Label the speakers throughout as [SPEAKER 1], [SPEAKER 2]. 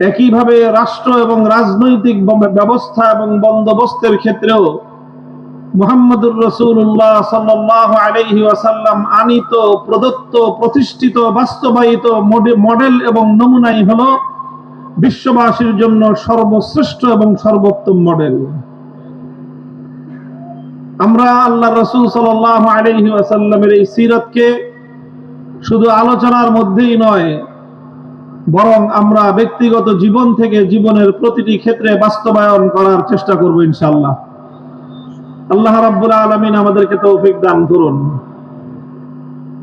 [SPEAKER 1] একইভাবে রাষ্ট্র এবং রাজনৈতিক ব্যবস্থা এবং বন্দোবস্তের ক্ষেত্রেও মুহাম্মদুর রসুল্লাহ সাল্লাহ আলাইহি ওয়াসাল্লাম আনিত, প্রদত্ত, প্রতিষ্ঠিত, বাস্তবায়িত মডেল এবং নমুনাই হলো বিশ্ববাসীর জন্য সর্বশ্রেষ্ঠ এবং সর্বোত্তম মডেল। আমরা আল্লাহ রসুল সাল্লাহ আলাইহি ওয়াসাল্লামের এই সিরাতকে শুধু আলোচনার মধ্যেই নয় বরং আমরা ব্যক্তিগত জীবন থেকে জীবনের প্রতিটি ক্ষেত্রে বাস্তবায়ন করার চেষ্টা করব ইনশাআল্লাহ। আল্লাহ রাব্বুল আলামিন আমাদেরকে তৌফিক দান করুন।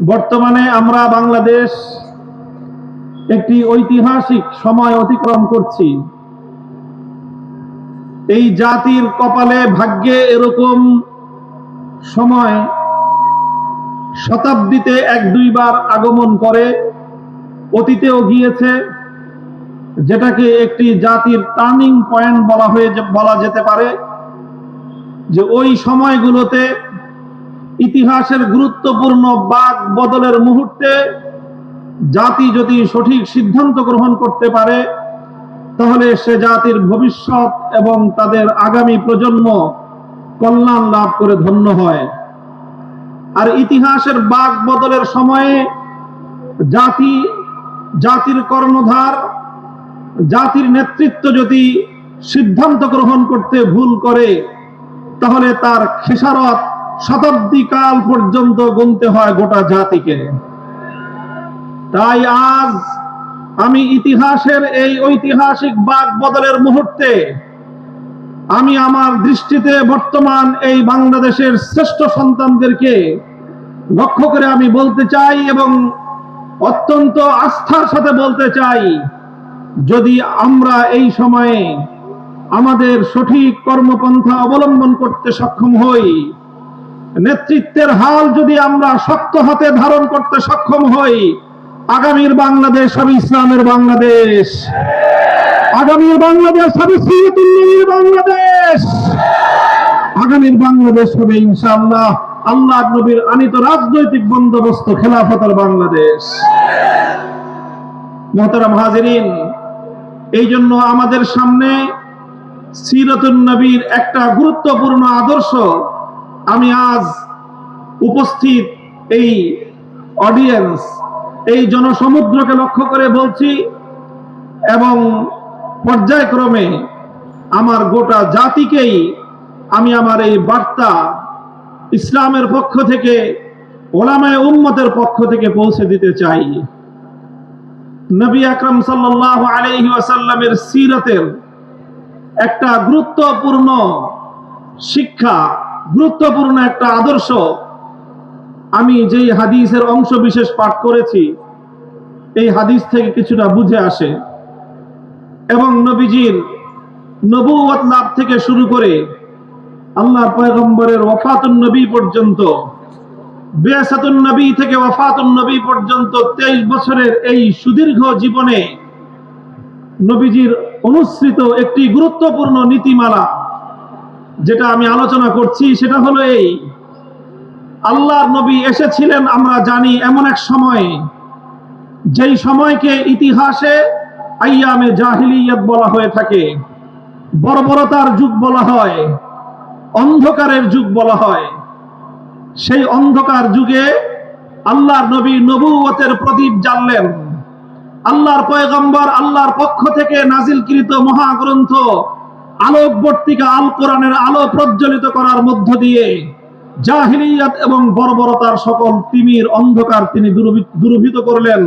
[SPEAKER 1] বর্তমানে আমরা বাংলাদেশ একটি ঐতিহাসিক সময় অতিক্রম করছি। এই জাতির কপালে ভাগ্যে এরকম সময় শতাব্দীতে এক দুইবার আগমন করে অতীতেও গিয়েছে, যেটাকে একটি জাতির টার্নিং পয়েন্ট বলা হয়ে বলা যেতে পারে, যে ওই সময়গুলোতে ইতিহাসের গুরুত্বপূর্ণ বাক বদলের মুহূর্তে জাতি যদি সঠিক সিদ্ধান্ত গ্রহণ করতে পারে, তাহলে সে জাতির ভবিষ্যৎ এবং তাদের আগামী প্রজন্ম কল্যাণ লাভ করে ধন্য হয়। আর ইতিহাসের বাক বদলের সময়ে জাতি জাতির কর্ণধার, জাতির নেতৃত্ব যদি সিদ্ধান্ত গ্রহণ করতে ভুল করে, তাহলে তার খেসারত শতাব্দী কাল পর্যন্ত গুনতে হয় গোটা জাতিকে। তাই আজ আমি ইতিহাসের এই ঐতিহাসিক বাক বদলের মুহূর্তে আমি আমার দৃষ্টিতে বর্তমান এই বাংলাদেশের শ্রেষ্ঠ সন্তানদেরকে লক্ষ্য করে আমি বলতে চাই এবং অত্যন্ত আস্থার সাথে বলতে চাই, যদি আমরা এই সময়ে আমাদের সঠিক কর্মপন্থা অবলম্বন করতে সক্ষম হই, নেতৃত্বের হাল যদি আমরা শক্ত হাতে ধারণ করতে সক্ষম হই, আগামীর বাংলাদেশ হবে ইসলামের বাংলাদেশ। আগামীর বাংলাদেশ হবে বাংলাদেশ। আগামীর বাংলাদেশ হবে ইনশাআল্লাহ। আল্লাহ নবীর আনিত রাজনৈতিক বন্দোবস্ত খেলাফতের বাংলাদেশ। মহতারাম হাজিরিন এই জন্য আমাদের সামনে সিরাতুন নবীর একটা গুরুত্বপূর্ণ আদর্শ আমি আজ উপস্থিত এই অডিয়েন্স এই জনসমুদ্রকে লক্ষ্য করে বলছি এবং পর্যায়ক্রমে আমার গোটা জাতিকেই আমি আমার এই বার্তা ইসলামের পক্ষ থেকে, ওলামায় উম্মতের পক্ষ থেকে পৌঁছে দিতে চাই। নবী আকরম সাল্লাহ আলাইহি ওয়াসাল্লামের সিরতের একটা গুরুত্বপূর্ণ শিক্ষা, গুরুত্বপূর্ণ একটা আদর্শ আমি যেই হাদিসের অংশ বিশেষ পাঠ করেছি, এই হাদিস থেকে কিছুটা বুঝে আসে। এবং নবীজির নবুয়ত লাভ থেকে শুরু করে আল্লাহ পয়গম্বরের ওয়াফাতুন নবী পর্যন্ত বেসাতুন নবী থেকে ওয়াফাতুন নবী পর্যন্ত তেইশ বছরের এই সুদীর্ঘ জীবনে নবীজির অনুসৃত একটি গুরুত্বপূর্ণ নীতিমালা, যেটা আমি আলোচনা করছি, সেটা হলো এই, আল্লাহর নবী এসেছিলেন, আমরা জানি, এমন এক সময়, যেই সময়কে ইতিহাসে আইয়ামে জাহিলিয়াত বলা হয়ে থাকে, বর্বরতার যুগ বলা হয়। অন্ধকারের যুগ বলা হয়। সেই অন্ধকার যুগে আল্লাহর নবী নবুয়তের প্রদীপ জ্বাললেন। আল্লাহর পয়গম্বর আল্লাহর পক্ষ থেকে নাজিলকৃত মহাগ্রন্থ আলোকবর্তিকা আল কোরআনের আলো প্রজ্বলিত করার মধ্য দিয়ে জাহিলিয়াত এবং বর্বরতার সকল তিমির অন্ধকার তিনি দুরভিত করলেন।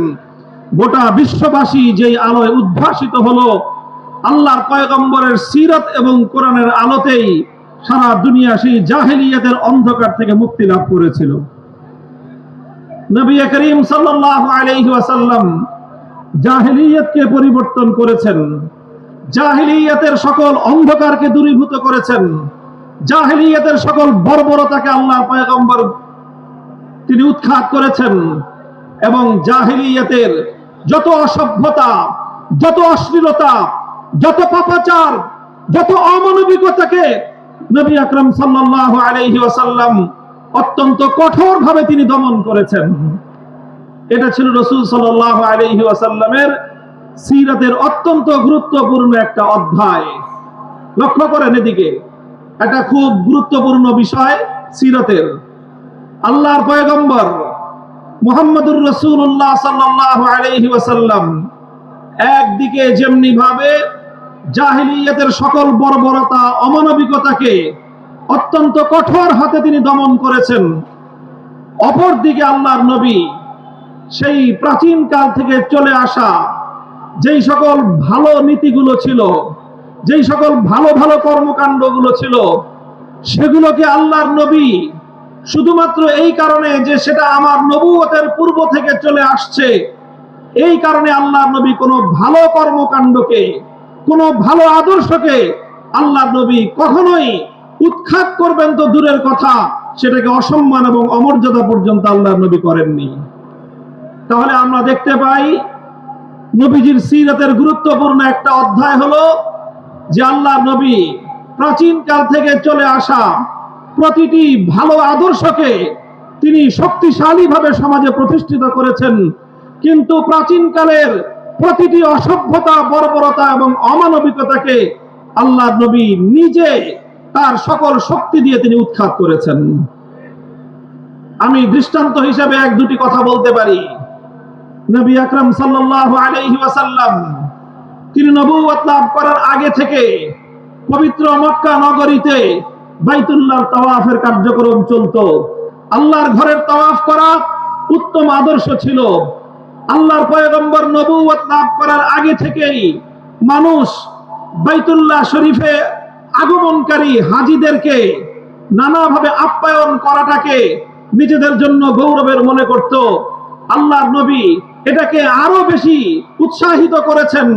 [SPEAKER 1] গোটা বিশ্ববাসী যেই আলোয় উদ্ভাসিত হলো, আল্লাহর পয়গম্বরের সিরত এবং কোরআনের আলোতেই সারা দুনিয়া সেই জাহিলিয়াতের অন্ধকার থেকে মুক্তি লাভ করেছিল। নবী করিম ওয়াসাল্লাম জাহিলিয়াতকে পরিবর্তন করেছেন, জাহিলিয়াতের সকল অন্ধকারকে দূরীভূত করেছেন, জাহিলিয়াতের সকল বর্বরতাকে আল্লাহর পয়গম্বর তিনি উৎখাত করেছেন এবং জাহিলিয়াতের যত অসভ্যতা, যত অশ্লীলতা, যত পাপাচার, যত অমানবিকতাকে নবী আকরম সাল্লাল্লাহু আলাইহি ওয়াসাল্লাম অত্যন্ত কঠোরভাবে তিনি দমন করেছেন। এটা ছিল রসুল সাল্লাল্লাহু আলাইহি ওয়াসাল্লামের সিরাতের অত্যন্ত গুরুত্বপূর্ণ একটা অধ্যায়। লক্ষ্য করেন এদিকে একটা খুব গুরুত্বপূর্ণ বিষয় সিরাতের। আল্লাহর পয়গম্বর মুহাম্মদুর রসুল্লাহ সাল্লাহ আলাইহি ওয়াসাল্লাম একদিকে যেমনি ভাবে জাহিলিয়াতের সকল বর্বরতা, অমানবিকতাকে অত্যন্ত কঠোর হাতে তিনি দমন করেছেন। অপরদিকে আল্লাহর নবী সেই প্রাচীন কাল থেকে চলে আসা যেই সকল ভালো নীতিগুলো ছিল, যেই সকল ভালো ভালো কর্মকাণ্ডগুলো ছিল, সেগুলোকে আল্লাহর নবী শুধুমাত্র এই কারণে যে সেটা আমার নবুয়তের পূর্ব থেকে চলে আসছে, এই কারণে আল্লাহর নবী কোনো ভালো কর্মকাণ্ডকে কোনো ভালো আদর্শকে আল্লাহর নবী কখনোই উৎখাত করবেন তো দূরের কথা, সেটাকে অসম্মান এবং অমর্যাদা পর্যন্ত আল্লাহর নবী করেননি। তাহলে আমরা দেখতে পাই, নবীজির সিরাতের গুরুত্বপূর্ণ একটা অধ্যায় হলো যে আল্লাহ নবী প্রাচীন কাল থেকে চলে আসা প্রতিটি ভালো আদর্শকে তিনি শক্তিশালীভাবে সমাজে প্রতিষ্ঠিত করেছেন। কিন্তু প্রাচীন কালের প্রতিটি অসভ্যতা, বর্বরতা এবং অমানবিকতাকে আল্লাহ নবী নিজে তার সকল শক্তি দিয়ে তিনি উৎখাত করেছেন। আমি দৃষ্টান্ত হিসেবে এক দুটি কথা বলতে পারি। নবী আকরাম আলাইহি ওয়াসাল্লাম তিনি নবুয়ত লাভ করার আগে থেকে পবিত্র মক্কা নগরীতে বাইতুল্লাহ তাওয়াফের কার্যক্রম চলতো। আল্লাহর ঘরের তাওয়াফ করা উত্তম আদর্শ ছিল। আল্লাহর পয়গম্বর নবুয়ত লাভ করার আগে থেকেই মানুষ বাইতুল্লাহ শরীফে আগমনকারী হাজিদেরকে নানাভাবে আপ্যায়ন করাটাকে নিজেদের জন্য গৌরবের মনে করত। আল্লাহর নবী এটাকে আরও বেশি উৎসাহিত করেছেন।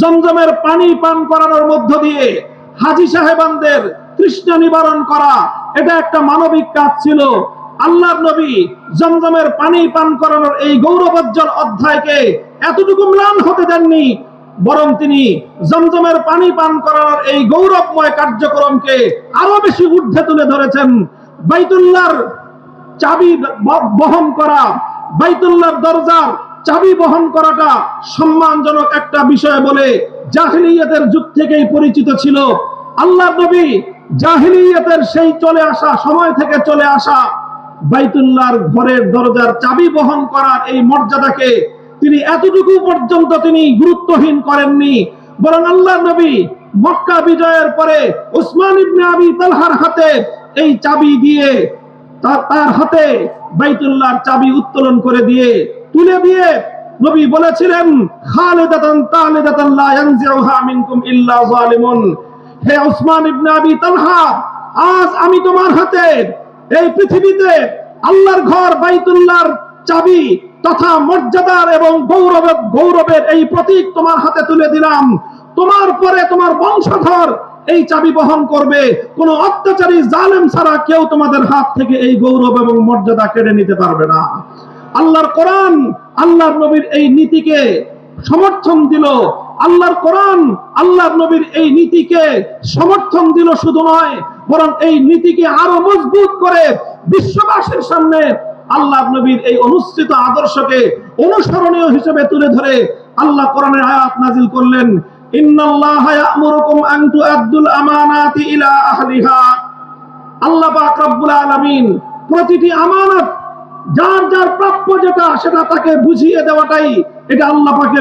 [SPEAKER 1] জমজমের পানি পান করানোর মধ্য দিয়ে হাজি সাহেবানদের তৃষ্ণা নিবারণ করা, এটা একটা মানবিক কাজ ছিল। আল্লাহর নবী জমজমের পানি পান করানোর এই গৌরবোজ্জ্বল অধ্যায়কে এতটুকু ম্লান হতে দেননি, বরং তিনি জমজমের পানি পান করানোর এই গৌরবময় কার্যক্রমকে আরও বেশি ঊর্ধ্বে তুলে ধরেছেন। বাইতুল্লাহর চাবি বহন করা, বাইতুল্লাহর দরজার চাবি বহন করাটা সম্মানজনক একটা বিষয় বলে জাহিলিয়াতের যুগ থেকেই পরিচিত ছিল। আল্লাহ নবী জাহিলিয়াতের সেই চলে আসা, সময় থেকে চলে আসা বাইতুল্লাহর ঘরের দরজার চাবি বহন করার এই মর্যাদাকে তিনি এতটুকু পর্যন্ত তিনি গুরুত্বহীন করেননি। বরং আল্লাহ নবী মক্কা বিজয়ের পরে উসমান ইবনে আবি তালহার হাতে এই চাবি দিয়ে তার হাতে বাইতুল্লাহর চাবি উত্তোলন করে দিয়ে তুলে দিয়ে নবী বলেছিলেন, খালিদাতান তালিদাতান লা ইয়ানজিউহা মিনকুম ইল্লা জালিমুন। হে উসমান ইবনে আবি তালহা, আজ আমি তোমার হাতে এই পৃথিবীতে আল্লাহর ঘর, বাইতুল্লাহর চাবি তথা মর্যাদার এবং গৌরবের গৌরবের এই প্রতীক তোমার হাতে তুলে দিলাম। তোমার পরে তোমার বংশধর এই চাবি বহন করবে। কোন অত্যাচারী, জালেম ছাড়া কেউ তোমাদের হাত থেকে এই গৌরব এবং মর্যাদা কেড়ে নিতে পারবে না। আল্লাহর কোরআন আল্লাহর নবীর এই নীতিকে সমর্থন দিল। আল্লাহর কোরআন আল্লাহর নবীর এই নীতিকে সমর্থন দিল শুধু নয় বরং এই নীতিকে আরও মজবুত করে বিশ্ববাসীর সামনে আল্লাহ নবীর এই অনুষ্ঠিত আদর্শকে অনুসরণীয় হিসেবে তুলে ধরে আল্লাহ কোরআনের আয়াত নাজিল করলেন প্রতিটি আমানত, যার যার প্রাপ্য যেটা সেটা তাকে বুঝিয়ে দেওয়াটাই এটা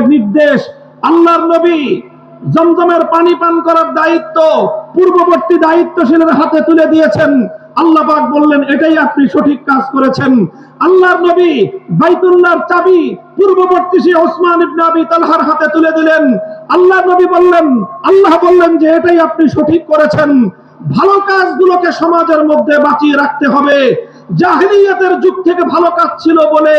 [SPEAKER 1] নির্দেশ। আল্লাহর নবী জমজমের পানি পান করার দায়িত্ব পূর্ববর্তী দায়িত্বশীলের হাতে তুলে দিয়েছেন। আল্লাহ পাক বললেন, এটাই আপনি সঠিক কাজ করেছেন। আল্লাহর নবী বাইতুল্লাহর চাবি পূর্ববর্তী সে ওসমান ইবনে আবি তালহার হাতে তুলে দিলেন। আল্লাহর নবী বললেন, আল্লাহ বললেন যে এটাই আপনি সঠিক করেছেন। ভালো কাজগুলোকে সমাজের মধ্যে বাঁচিয়ে রাখতে হবে। জাহিলিয়াতের যুগ থেকে ভালো কাজ ছিল বলে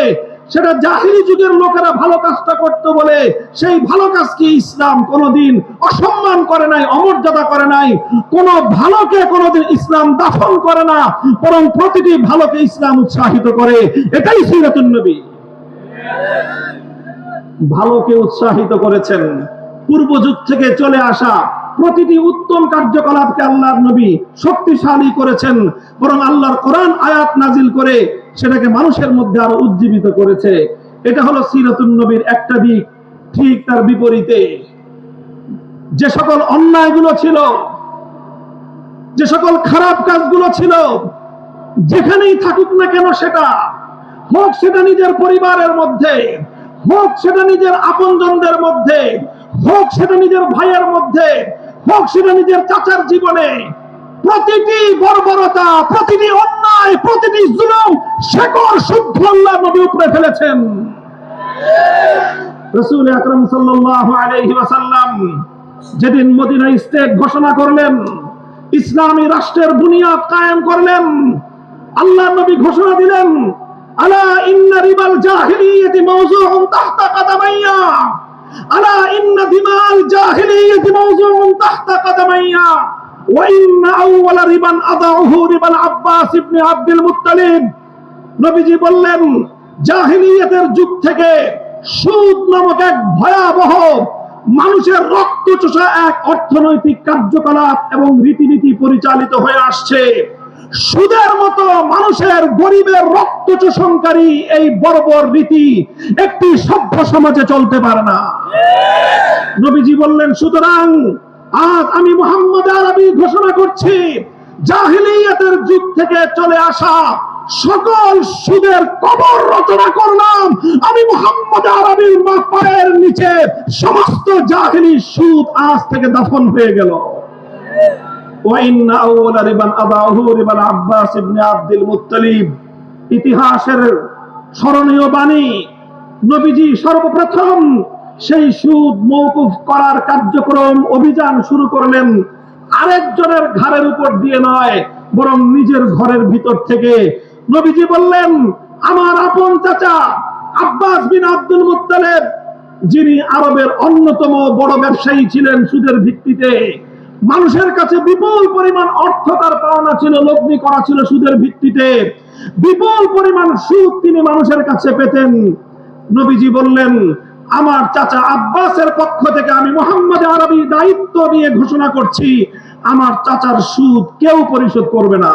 [SPEAKER 1] সেটা জাহিলি যুগের লোকেরা ভালো কাজটা করত বলে, সেই ভালো কাজকে ইসলাম কোনোদিন অসম্মান করে নাই, অমর্যাদা করে নাই। কোন ভালোকে কোনোদিন ইসলাম দাফন করে না, বরং প্রতিটি ভালোকে ইসলাম উৎসাহিত করে। এটাই সিরাতুন নবী। ভালোকে উৎসাহিত করেছেন। পূর্ব যুগ থেকে চলে আসা প্রতিটি উত্তম কার্যকলাপকে আল্লাহর নবী শক্তিশালী করেছেন, বরং আল্লাহর কোরআন আয়াত নাজিল করে সেটাকে মানুষের মধ্যে আরও উজ্জীবিত করেছে। এটা হলো সিরাতুন নবীর একটা দিক, ঠিক তার বিপরীতে। যে সকল অন্যায়গুলো ছিল, যে সকল খারাপ কাজগুলো ছিল, যেখানেই থাকুক না কেন সেটা, হোক সেটা নিজের পরিবারের মধ্যে, হোক সেটা নিজের আপনজনদের মধ্যে, হোক সেটা নিজের ভাইয়ের মধ্যে, হোক সেটা নিজের চাচার জীবনে প্রতিটি বর্বরতা, প্রতিটি অন্যায়, প্রতিটি জুলুম শেকড় শুদ্ধ আল্লাহ নবী উপরে ফেলেছেন। রসুল আকরম সাল্লাল্লাহু আলাইহি ওয়াসাল্লাম যেদিন মদিনা স্টেট ঘোষণা করলেন, ইসলামী রাষ্ট্রের বুনিয়াদ কায়েম করলেন, আল্লাহ নবী ঘোষণা দিলেন, আলা ইন্না রিবাল জাহিলিয়াতি মাওযুউন তাহতা কাদামাইয়া, আলা ইন্না দিমাল জাহিলিয়াতি মাওযুউন তাহতা কাদামাইয়া। নবীজি বললেন, জাহিলিয়াতের যুগ থেকে সুদ নামক এক ভয়াবহ মানুষের রক্ত চোষা এক অর্থনৈতিক কার্যকলাপ এবং রীতিনীতি পরিচালিত হয়ে আসছে। সুদের মতো মানুষের গরিবের রক্ত চোষণকারী এই বর্বর রীতি একটি সভ্য সমাজে চলতে পারে না। নবীজি বললেন, সুতরাং আজ আমি মোহাম্মদ আরবি ঘোষণা করছি, জাহিলিয়াতের যুগ থেকে চলে আসা সকল সুদের কবর রচনা করলাম। আমি মোহাম্মদ আরবির মা পায়ের নিচে সমস্ত জাহিলি সুদ আজ থেকে দাফন হয়ে গেল। Abbas ibn Abdul Muttalib. ইতিহাসের স্মরণীয় বাণী, নবীজি সর্বপ্রথম সেই সুদ মৌকুফ করার কার্যক্রম অভিযান শুরু করলেন আরেকজনের ঘাড়ের উপর দিয়ে নয়, বরং নিজের ঘরের ভিতর থেকে। নবীজি বললেন, আমার আপন চাচা আব্বাস বিন আব্দুল মুত্তালেব, যিনি আরবের অন্যতম বড় ব্যবসায়ী ছিলেন সুদের ভিত্তিতে, মানুষের কাছে বিপুল পরিমাণ অর্থ তার পাওনা ছিল, লগ্নি করা ছিল সুদের ভিত্তিতে। বিপুল পরিমাণ সুদ তিনি মানুষের কাছে পেতেন। নবীজি বললেন আমার চাচা আব্বাসের পক্ষ থেকে আমি মোহাম্মদ আরবি দায়িত্ব নিয়ে ঘোষণা করছি, আমার চাচার সুদ কেউ পরিশোধ করবে না।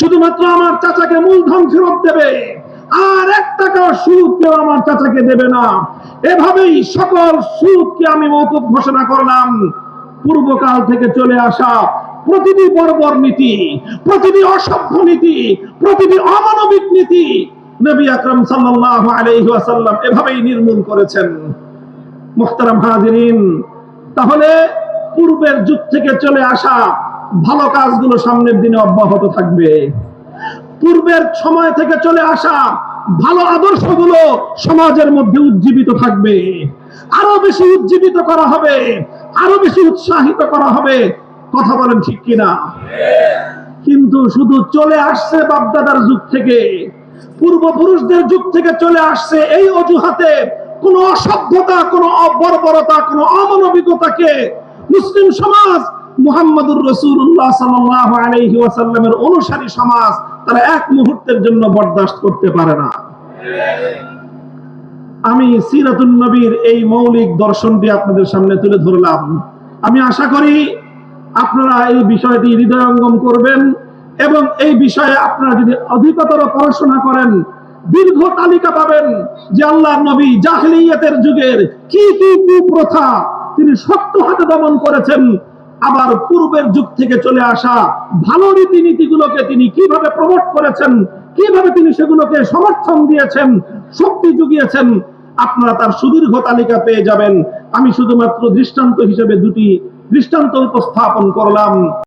[SPEAKER 1] শুধুমাত্র আমার চাচাকে মূলধন ফেরত দেবে, আর এক টাকাও সুদ কেউ আমার চাচাকে দেবে না। এভাবেই সকল সুদকে আমি মৌকুব ঘোষণা করলাম। পূর্বকাল থেকে চলে আসা প্রতিটি বর্বর নীতি, প্রতিটি অসভ্য নীতি, প্রতিটি অমানবিক নীতি নবী আকরম সাল্লাল্লাহু আলাইহি ওয়াসাল্লাম এভাবেই নির্মূল করেছেন। মুহতারাম হাজিরিন, তাহলে পূর্বের যুগ থেকে চলে আসা ভালো কাজগুলো সামনের দিনে অব্যাহত থাকবে। পূর্বের সময় থেকে চলে আসা ভালো আদর্শগুলো সমাজের মধ্যে উজ্জীবিত থাকবে। আরও বেশি উজ্জীবিত করা হবে, আরও বেশি উৎসাহিত করা হবে। কথা বলেন ঠিক কিনা? কিন্তু শুধু চলে আসছে বাপদাদার যুগ থেকে পূর্বপুরুষদের যুগ থেকে চলে আসছে এই অজুহাতে কোন অসভ্যতা, কোন অবর্বরতা, কোন অমানবিকতাকে মুসলিম সমাজ, মুহাম্মদুর রসুল্লাহ সাল্লাহ আলহি ওয়াসাল্লামের অনুসারী সমাজ, তারা এক মুহূর্তের জন্য বরদাস্ত করতে পারে না। আমি সিরাতুন নবীর এই মৌলিক দর্শনটি আপনাদের সামনে তুলে ধরলাম। আমি আশা করি আপনারা এই বিষয়টি হৃদয়ঙ্গম করবেন। এবং এই বিষয়ে আপনারা যদি অধিকতর পড়াশোনা করেন, দীর্ঘ তালিকা পাবেন যে আল্লাহ নবী জাহলিয়াতের যুগের কি কি কুপ্রথা তিনি শক্ত হাতে দমন করেছেন। আবার পূর্বের যুগ থেকে চলে আসা ভালো রীতিনীতিগুলোকে তিনি কীভাবে প্রমোট করেছেন, কীভাবে তিনি সেগুলোকে সমর্থন দিয়েছেন, শক্তি জুগিয়েছেন, আপনারা তার সুদীর্ঘ তালিকা পেয়ে যাবেন। আমি শুধুমাত্র দৃষ্টান্ত হিসেবে দুটি দৃষ্টান্ত উপস্থাপন করলাম।